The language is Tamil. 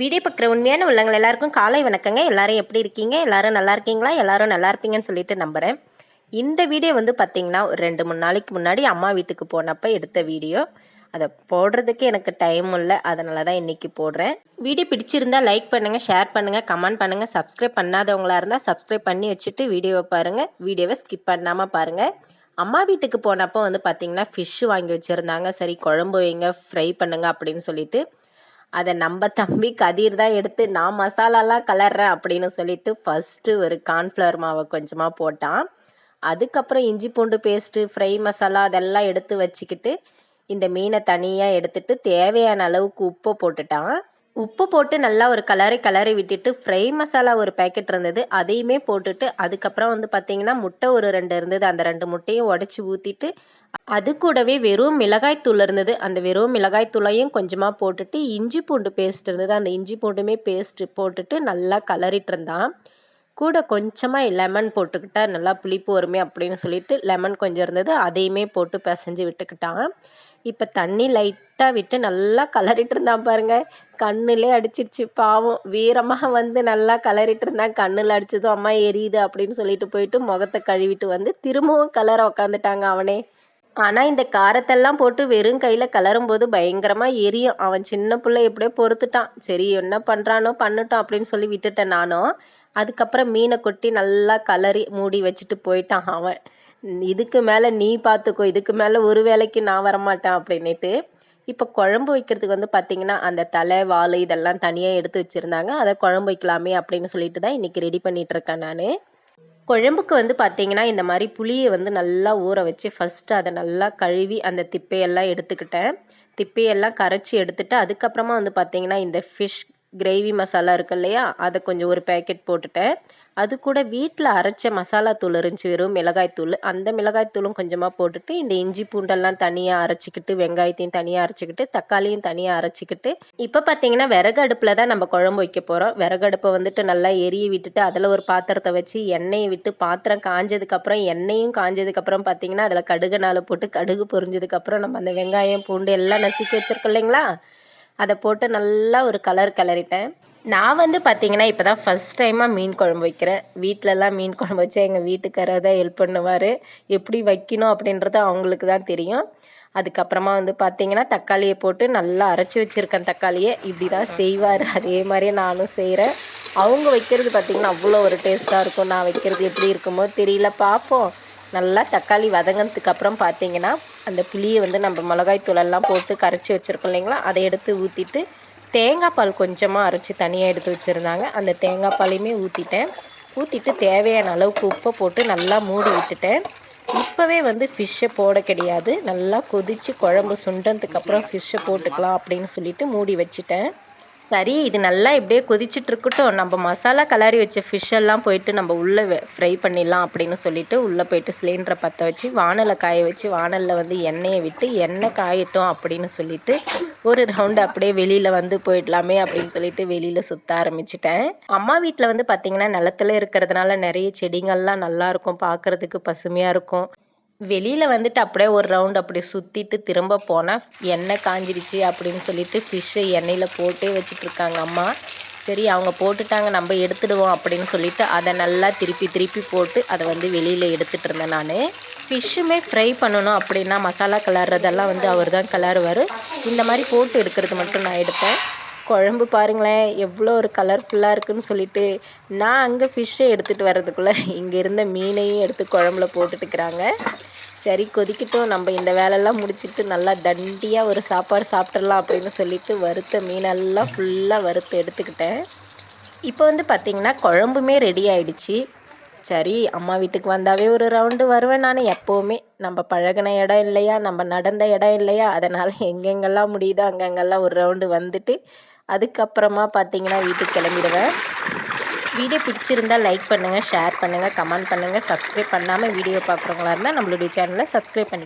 வீடியோ பார்க்குற உண்மையான உள்ளங்கள் எல்லாருக்கும் காலை வணக்கங்க. எல்லாரும் எப்படி இருக்கீங்க? எல்லாரும் நல்லா இருக்கீங்களா? எல்லாரும் நல்லா இருப்பீங்கன்னு சொல்லிட்டு நம்புகிறேன் இந்த வீடியோ வந்து பார்த்தீங்கன்னா ஒரு ரெண்டு மூணு நாளைக்கு முன்னாடி அம்மா வீட்டுக்கு போனப்போ எடுத்த வீடியோ. அதை போடுறதுக்கு எனக்கு டைம் இல்லை. அதனால தான் இன்றைக்கி போடுறேன். வீடியோ பிடிச்சிருந்தா லைக் பண்ணுங்கள் ஷேர் பண்ணுங்கள் கமெண்ட் பண்ணுங்கள் சப்ஸ்கிரைப் பண்ணாதவங்களாக இருந்தால் சப்ஸ்கிரைப் பண்ணி வச்சுட்டு வீடியோவை பாருங்கள் வீடியோவை ஸ்கிப் பண்ணாமல் பாருங்கள் அம்மா வீட்டுக்கு போனப்போ வந்து பார்த்தீங்கன்னா ஃபிஷ் வாங்கி வச்சுருந்தாங்க. சரி குழம்பு வைங்க ஃப்ரை பண்ணுங்க அப்படின்னு சொல்லிட்டு அதை நம்ம தம்பி கதிர் தான் எடுத்து நான் மசாலாலாம் கலர்றேன் அப்படின்னு சொல்லிட்டு ஃபஸ்ட்டு ஒரு கார்ன்ஃப்ளவர் மாவை கொஞ்சமாக போட்டான். அதுக்கப்புறம் இஞ்சி பூண்டு பேஸ்ட்டு ஃப்ரை மசாலா அதெல்லாம் எடுத்து வச்சுக்கிட்டு இந்த மீனை தனியாக எடுத்துட்டு தேவையான அளவுக்கு உப்பை போட்டுட்டான். உப்பு போட்டு நல்லா ஒரு கலரை கலரை விட்டுட்டு ஃப்ரை மசாலா ஒரு பேக்கெட் இருந்தது. அதையுமே போட்டுட்டு அதுக்கப்புறம் வந்து பார்த்தீங்கன்னா முட்டை ஒரு ரெண்டு இருந்தது. அந்த ரெண்டு முட்டையும் உடச்சி ஊற்றிட்டு அது கூடவே வெறும் மிளகாய் தூள் இருந்தது. அந்த வெறும் மிளகாய் தூளையும் கொஞ்சமாக போட்டுட்டு இஞ்சி பூண்டு பேஸ்ட் இருந்தது. அந்த இஞ்சி பூண்டுமே பேஸ்ட்டு போட்டுட்டு நல்லா கலரிட்டு இருந்தான். கூட கொஞ்சமாக லெமன் போட்டுக்கிட்டா நல்லா புளிப்பு வருமே அப்படின்னு சொல்லிட்டு லெமன் கொஞ்சம் இருந்தது அதையுமே போட்டு பிசைஞ்சு விட்டுக்கிட்டான் இப்போ தண்ணி லைட்டாக விட்டு நல்லா கலரிட்டு இருந்தான் பாருங்க. கண்ணுலே அடிச்சிருச்சு பாவம். வீரமாக வந்து நல்லா கலரிட்டு இருந்தான் கண்ணில் அடிச்சதும் அம்மா எரியுது அப்படின்னு சொல்லிட்டு போயிட்டு முகத்தை கழுவிட்டு வந்து திரும்பவும் கலரை உக்காந்துட்டாங்க அவனே. ஆனால் இந்த காரத்தெல்லாம் போட்டு வெறும் கையில் கலரும்போது பயங்கரமாக எரியும். அவன் சின்ன பிள்ளை எப்படியோ பொறுத்துட்டான். சரி என்ன பண்ணுறானோ பண்ணட்டும் அப்படின்னு சொல்லி விட்டுட்டேன் நானும் அதுக்கப்புறம் மீனை கொட்டி நல்லா கலரி மூடி வச்சுட்டு போயிட்டான் அவன். இதுக்கு மேலே நீ பார்த்துக்கோ இதுக்கு மேலே ஒரு வேலைக்கு நான் வரமாட்டேன் அப்படின்னுட்டு. இப்போ குழம்பு வைக்கிறதுக்கு வந்து பார்த்திங்கன்னா அந்த தலை வால் இதெல்லாம் தனியாக எடுத்து வச்சுருந்தாங்க. அதை குழம்பு வைக்கலாமே அப்படின்னு சொல்லிட்டு தான் இன்றைக்கி ரெடி பண்ணிகிட்ருக்கேன் நான். குழம்புக்கு வந்து பார்த்திங்கன்னா இந்த மாதிரி புளியை வந்து நல்லா ஊற வச்சு ஃபஸ்ட்டு அதை நல்லா கழுவி அந்த திப்பையெல்லாம் எடுத்துக்கிட்டேன். திப்பையெல்லாம் கரைச்சி எடுத்துட்டு அதுக்கப்புறமா வந்து பார்த்திங்கன்னா இந்த ஃபிஷ் கிரேவி மசாலா இருக்கு இல்லையா? அதை கொஞ்சம் ஒரு பேக்கெட் போட்டுட்டேன். அது கூட வீட்டில் அரைச்ச மசாலா தூள் இருந்துச்சு வெறும் மிளகாய் தூள். அந்த மிளகாய் தூளும் கொஞ்சமாக போட்டுட்டு இந்த இஞ்சி பூண்டெல்லாம் தனியாக அரைச்சிக்கிட்டு வெங்காயத்தையும் தனியாக அரைச்சிக்கிட்டு தக்காளியும் தனியாக அரைச்சிக்கிட்டு இப்போ பார்த்தீங்கன்னா விறகு அடுப்பில் தான் நம்ம குழம்பு வைக்க போகிறோம் விறகு அடுப்பை வந்துட்டு நல்லா எரிய விட்டுட்டு அதில் ஒரு பாத்திரத்தை வச்சு எண்ணெயை விட்டு பாத்திரம் காஞ்சதுக்கப்புறம் எண்ணெயும் காஞ்சதுக்கப்புறம் பார்த்தீங்கன்னா அதில் கடுகு நாளை போட்டு கடுகு பொரிஞ்சதுக்கப்புறம் நம்ம அந்த வெங்காயம் பூண்டு எல்லாம் நசுக்கி வச்சுருக்கோம் இல்லைங்களா? அதை போட்டு நல்லா ஒரு கலர் கலரிட்டேன் நான் வந்து பார்த்தீங்கன்னா இப்போ தான் ஃபஸ்ட் டைமாக மீன் குழம்பு வைக்கிறேன். வீட்டிலலாம் மீன் குழம்பு வச்சு எங்கள் வீட்டுக்காரர் தான் ஹெல்ப் பண்ணுவார். எப்படி வைக்கணும் அப்படின்றது அவங்களுக்கு தான் தெரியும். அதுக்கப்புறமா வந்து பார்த்தீங்கன்னா தக்காளியை போட்டு நல்லா அரைச்சி வச்சுருக்கேன் தக்காளியை. இப்படி தான் செய்வார். அதே மாதிரியே நானும் செய்கிறேன் அவங்க வைக்கிறது பார்த்திங்கன்னா அவ்வளோ ஒரு டேஸ்ட்டாக இருக்கும். நான் வைக்கிறது எப்படி இருக்குமோ தெரியல. பார்ப்போம் நல்லா தக்காளி வதங்கினதுக்கு அப்புறம் பார்த்தீங்கன்னா அந்த புளியை வந்து நம்ம மிளகாய் தூளெல்லாம் போட்டு கரைச்சி வச்சுருக்கோம் இல்லைங்களா? அதை எடுத்து ஊற்றிட்டு தேங்காய் பால் கொஞ்சமாக அரைச்சி தனியாக எடுத்து வச்சுருந்தாங்க. அந்த தேங்காய் பாலையுமே ஊற்றிட்டேன் ஊற்றிட்டு தேவையான அளவுக்கு உப்பை போட்டு நல்லா மூடி விட்டுட்டேன். இப்போவே வந்து ஃபிஷ்ஷை போட கிடையாது. நல்லா கொதித்து குழம்பு சுண்டதுக்கப்புறம் ஃபிஷ்ஷை போட்டுக்கலாம் அப்படின்னு சொல்லிட்டு மூடி வச்சுட்டேன். சரி இது நல்லா இப்படியே கொதிச்சுட்டு இருக்கட்டும் நம்ம மசாலா கலரி வச்ச ஃபிஷ் எல்லாம் போயிட்டு நம்ம உள்ளே ஃப்ரை பண்ணிடலாம் அப்படின்னு சொல்லிட்டு உள்ளே போயிட்டு சிலிண்டரை பற்ற வச்சு வானலை காய வச்சு வானலில் வந்து எண்ணெயை விட்டு எண்ணெய் காயட்டும் அப்படின்னு சொல்லிட்டு ஒரு ரவுண்டு அப்படியே வெளியில் வந்து போயிடலாமே அப்படின்னு சொல்லிட்டு வெளியில் சுற்ற ஆரம்பிச்சிட்டேன். அம்மா வீட்டில் வந்து பார்த்திங்கன்னா நிலத்துல இருக்கிறதுனால நிறைய செடிங்கள்லாம் நல்லாயிருக்கும் பார்க்குறதுக்கு பசுமையாக இருக்கும். வெளியில் வந்துட்டு அப்படியே ஒரு ரவுண்ட் அப்படி சுற்றிட்டு திரும்ப போனால் எண்ணெய் காஞ்சிருச்சு அப்படின்னு சொல்லிட்டு ஃபிஷ்ஷை எண்ணெயில் போட்டே வச்சிட்ருக்காங்க அம்மா. சரி அவங்க போட்டுட்டாங்க நம்ம எடுத்துடுவோம் அப்படின்னு சொல்லிட்டு அதை நல்லா திருப்பி திருப்பி போட்டு அதை வந்து வெளியில் எடுத்துகிட்டு இருந்தேன் நான். ஃபிஷ்ஷுமே ஃப்ரை பண்ணணும் அப்படின்னா மசாலா கலர்றதெல்லாம் வந்து அவர் தான் கலருவார் இந்த மாதிரி போட்டு எடுக்கிறது மட்டும் நான் எடுப்பேன். குழம்பு பாருங்களேன் எவ்வளோ ஒரு கலர்ஃபுல்லாக இருக்குதுன்னு சொல்லிட்டு நான் அங்கே ஃபிஷ்ஷை எடுத்துகிட்டு வர்றதுக்குள்ளே இங்கே இருந்த மீனையும் எடுத்து குழம்புல போட்டுட்டுக்கிறாங்க. சரி கொதிக்கட்டும் நம்ம இந்த வேலையெல்லாம் முடிச்சுட்டு நல்லா தண்டியாக ஒரு சாப்பாடு சாப்பிட்றலாம் அப்படின்னு சொல்லிட்டு வறுத்த மீனெல்லாம் ஃபுல்லாக வறுத்து எடுத்துக்கிட்டேன். இப்போ வந்து பார்த்திங்கன்னா குழம்புமே ரெடி ஆயிடுச்சு. சரி அம்மா வீட்டுக்கு வந்தாவே ஒரு ரவுண்டு வருவேன் நான். எப்போவுமே நம்ம பழகின இடம் இல்லையா நம்ம நடந்த இடம் இல்லையா அதனால் எங்கெங்கெல்லாம் முடியுதோ அங்கங்கெல்லாம் ஒரு ரவுண்டு வந்துட்டு அதுக்கப்புறமா பார்த்தீங்கன்னா வீட்டுக்கு கிளம்பிடுவேன். வீடியோ பிடிச்சிருந்தால் லைக் பண்ணுங்கள் ஷேர் பண்ணுங்கள் கமெண்ட் பண்ணுங்கள் சப்ஸ்கிரைப் பண்ணாமல் வீடியோ பார்க்குறவங்களா இருந்தால் நம்மளுடைய சேனலை சப்ஸ்கிரைப் பண்ணி